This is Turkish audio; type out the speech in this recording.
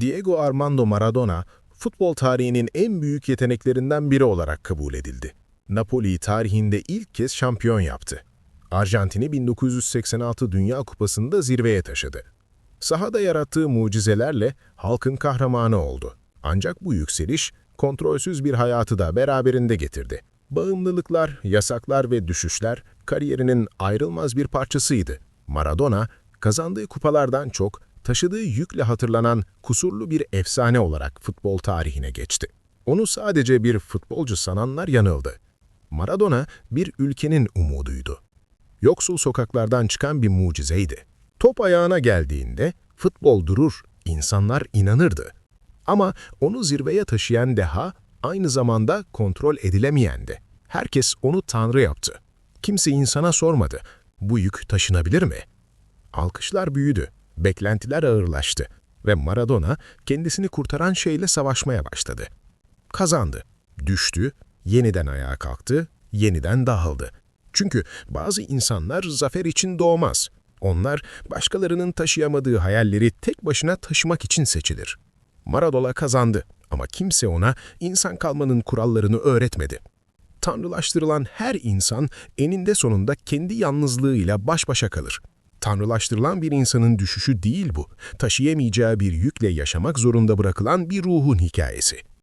Diego Armando Maradona, futbol tarihinin en büyük yeteneklerinden biri olarak kabul edildi. Napoli tarihinde ilk kez şampiyon yaptı. Arjantin'i 1986 Dünya Kupası'nda zirveye taşıdı. Sahada yarattığı mucizelerle halkın kahramanı oldu. Ancak bu yükseliş kontrolsüz bir hayatı da beraberinde getirdi. Bağımlılıklar, yasaklar ve düşüşler kariyerinin ayrılmaz bir parçasıydı. Maradona, kazandığı kupalardan çok taşıdığı yükle hatırlanan kusurlu bir efsane olarak futbol tarihine geçti. Onu sadece bir futbolcu sananlar yanıldı. Maradona bir ülkenin umuduydu. Yoksul sokaklardan çıkan bir mucizeydi. Top ayağına geldiğinde futbol durur, insanlar inanırdı. Ama onu zirveye taşıyan deha aynı zamanda kontrol edilemeyendi. Herkes onu tanrı yaptı. Kimse insana sormadı. Bu yük taşınabilir mi? Alkışlar büyüdü, beklentiler ağırlaştı ve Maradona kendisini kurtaran şeyle savaşmaya başladı. Kazandı, düştü, yeniden ayağa kalktı, yeniden dağıldı. Çünkü bazı insanlar zafer için doğmaz. Onlar başkalarının taşıyamadığı hayalleri tek başına taşımak için seçilir. Maradona kazandı ama kimse ona insan kalmanın kurallarını öğretmedi. Tanrılaştırılan her insan eninde sonunda kendi yalnızlığıyla baş başa kalır. Tanrılaştırılan bir insanın düşüşü değil bu, taşıyamayacağı bir yükle yaşamak zorunda bırakılan bir ruhun hikayesi.